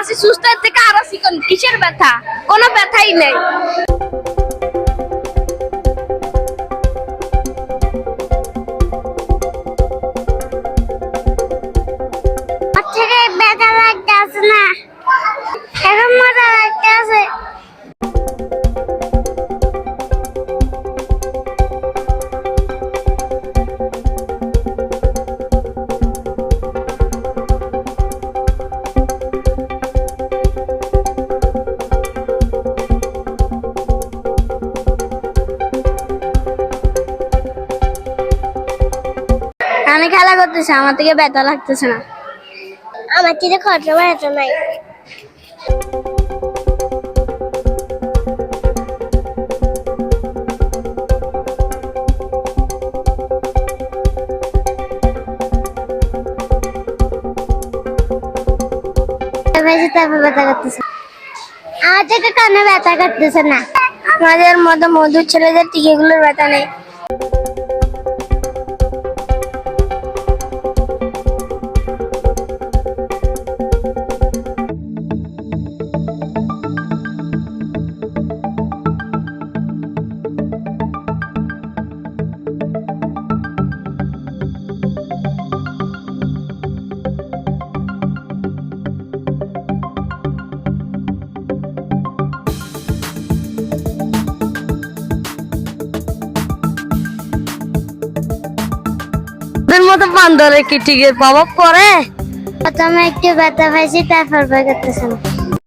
আছি সুস্থ থেকে আরও চিকন কিসের ব্যথা? কোনো ব্যথাই নেই। ব্যথা লাগতে আছে না। এখন আমি খেলা করতেছে আমার থেকে ব্যথা লাগতেছে না। আমার থেকে খরচা ব্যথা নাই। ব্যথা করতেছে। আমার থেকে কানে ব্যথা করতেছে না। আমাদের মতো মধুর ছেলেদের টিকেগুলোর ব্যথা নেই। মতো বান্দরে কি টিকের প্রভাব পড়ে? প্রথমে একটু ব্যথা পাইছি তারপর করতেছে না।